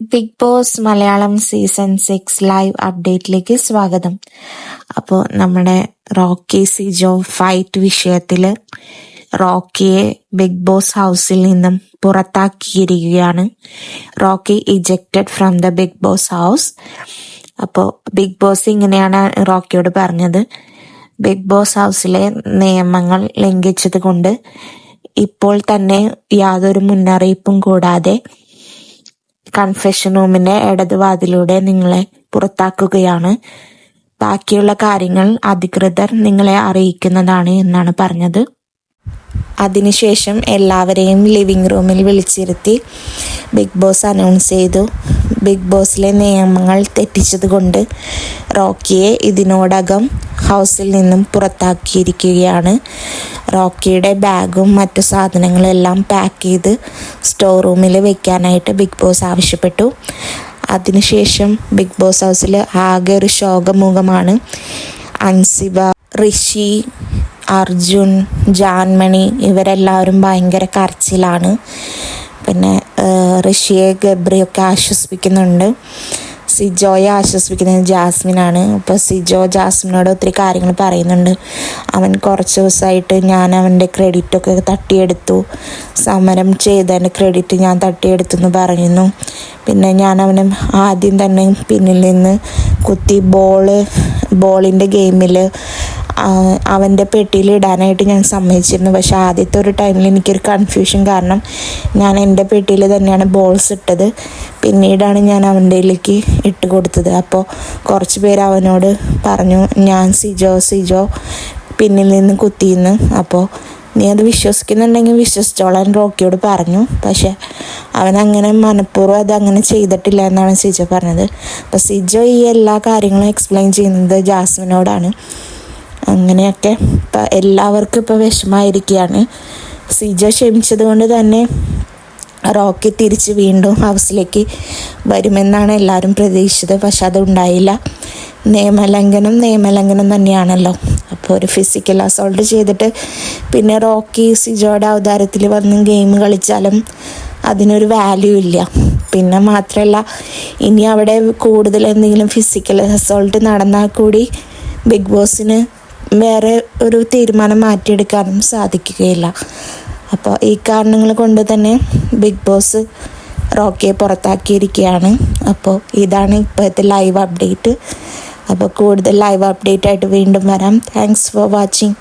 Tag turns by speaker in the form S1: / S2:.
S1: Big Boss Malayalam season six live അപ്ഡേറ്റിലേക്ക് സ്വാഗതം. അപ്പോൾ നമ്മുടെ റോക്കി സിജോ ഫൈറ്റ് വിഷയത്തിൽ റോക്കിയെ ബിഗ് ബോസ് ഹൗസിൽ നിന്നും പുറത്താക്കിയിരിക്കുകയാണ്. Rocky ejected from the Big Boss house. അപ്പോൾ ബിഗ് ബോസ് ഇങ്ങനെയാണ് റോക്കിയോട് പറഞ്ഞത്. ബിഗ് ബോസ് ഹൗസിലെ നിയമങ്ങൾ ലംഘിച്ചത് കൊണ്ട് ഇപ്പോൾ തന്നെ യാതൊരു മുന്നറിയിപ്പും കൂടാതെ കൺഫെഷൻ റൂമിന്റെ ഇടതുവാതിലൂടെ നിങ്ങളെ പുറത്താക്കുകയാണ്. ബാക്കിയുള്ള കാര്യങ്ങൾ അധികൃതർ നിങ്ങളെ അറിയിക്കുന്നതാണ് എന്നാണ് പറഞ്ഞത്. അതിനുശേഷം എല്ലാവരെയും ലിവിംഗ് റൂമിൽ വിളിച്ചിരുത്തി ബിഗ് ബോസ് അനൗൺസ് ചെയ്തു. ബിഗ് ബോസിലെ നിയമങ്ങൾ തെറ്റിച്ചതുകൊണ്ട് റോക്കിയെ ഇതിനോടകം ഹൗസിൽ നിന്നും പുറത്താക്കിയിരിക്കുകയാണ്. റോക്കിയുടെ ബാഗും മറ്റു സാധനങ്ങളും എല്ലാം പാക്ക് ചെയ്ത് സ്റ്റോർ റൂമിൽ വെക്കാനായിട്ട് ബിഗ് ബോസ് ആവശ്യപ്പെട്ടു. അതിനുശേഷം ബിഗ് ബോസ് ഹൗസിൽ ആകെ ഒരു ശോകമുഖമാണ്. അൻസിബ ഋഷി അർജുൻ ജാൻമണി ഇവരെല്ലാവരും ഭയങ്കര കരച്ചിലാണ്. പിന്നെ ഋഷിയെ ഗബ്രിയൊക്കെ ആശ്വസിപ്പിക്കുന്നുണ്ട്. സിജോയെ ആശ്വസിപ്പിക്കുന്നത് ജാസ്മിനാണ്. അപ്പോൾ സിജോ ജാസ്മിനോട് ഒത്തിരി കാര്യങ്ങൾ പറയുന്നുണ്ട്. അവൻ കുറച്ച് ദിവസമായിട്ട് ഞാൻ അവന്റെ ക്രെഡിറ്റൊക്കെ തട്ടിയെടുത്തു. സമരം ചെയ്തതിന്റെ ക്രെഡിറ്റ് ഞാൻ തട്ടിയെടുത്തു എന്ന് പറയുന്നു. പിന്നെ ഞാൻ അവനെ ആദ്യം തന്നെ പിന്നിൽ നിന്ന് കുത്തി ബോൾ ബോളിന്റെ ഗെയിമിൽ അവന്റെ പെട്ടിയിൽ ഇടാനായിട്ട് ഞാൻ സമ്മതിച്ചിരുന്നു. പക്ഷേ ആദ്യത്തെ ഒരു ടൈമിൽ എനിക്കൊരു കൺഫ്യൂഷൻ കാരണം ഞാൻ എന്റെ പെട്ടിയിൽ തന്നെയാണ് ബോൾസ് ഇട്ടത്. പിന്നീടാണ് ഞാൻ അവന്റെയിലേക്ക് ഇട്ട് കൊടുത്തത്. അപ്പോൾ കുറച്ച് പേര് അവനോട് പറഞ്ഞു ഞാൻ സിജോ സിജോ പിന്നിൽ നിന്ന് കുത്തിയിന്ന്. അപ്പോൾ നീ അത് വിശ്വസിക്കുന്നുണ്ടെങ്കിൽ വിശ്വസിച്ചോളാൻ റോക്കിയോട് പറഞ്ഞു. പക്ഷെ അവൻ അങ്ങനെ മനഃപൂർവം അത് അങ്ങനെ ചെയ്തിട്ടില്ല എന്നാണ് സിജോ പറഞ്ഞത്. അപ്പോൾ സിജോ ഈ എല്ലാ കാര്യങ്ങളും എക്സ്പ്ലെയിൻ ചെയ്യുന്നത് ജാസ്മിനോടാണ്. അങ്ങനെയൊക്കെ ഇപ്പം എല്ലാവർക്കും ഇപ്പോൾ വിഷമായിരിക്കുകയാണ് സിജ ക്ഷമിച്ചത് കൊണ്ട് തന്നെ റോക്കി തിരിച്ച് വീണ്ടും ഹൗസിലേക്ക് വരുമെന്നാണ് എല്ലാവരും പ്രതീക്ഷിച്ചത്. പക്ഷെ അതുണ്ടായില്ല. നിയമലംഘനം നിയമലംഘനം തന്നെയാണല്ലോ. അപ്പോൾ ഒരു ഫിസിക്കൽ അസോൾട്ട് ചെയ്തിട്ട് പിന്നെ റോക്കി സിജോയുടെ അവതാരത്തിൽ വന്ന് ഗെയിം കളിച്ചാലും അതിനൊരു വാല്യൂ ഇല്ല. പിന്നെ മാത്രമല്ല ഇനി അവിടെ കൂടുതൽ എന്തെങ്കിലും ഫിസിക്കൽ അസോൾട്ട് നടന്നാൽ കൂടി ബിഗ് ബോസിന് വേറെ ഒരു തീരുമാനം മാറ്റിയെടുക്കാനും സാധിക്കുകയില്ല. അപ്പോൾ ഈ കാരണങ്ങൾ കൊണ്ട് തന്നെ ബിഗ് ബോസ് റോക്കിയെ പുറത്താക്കിയിരിക്കുകയാണ്. അപ്പോൾ ഇതാണ് ഇപ്പോഴത്തെ ലൈവ് അപ്ഡേറ്റ് അപ്പോൾ കൂടുതൽ ലൈവ് അപ്ഡേറ്റ് ആയിട്ട് വീണ്ടും വരാം. Thanks for watching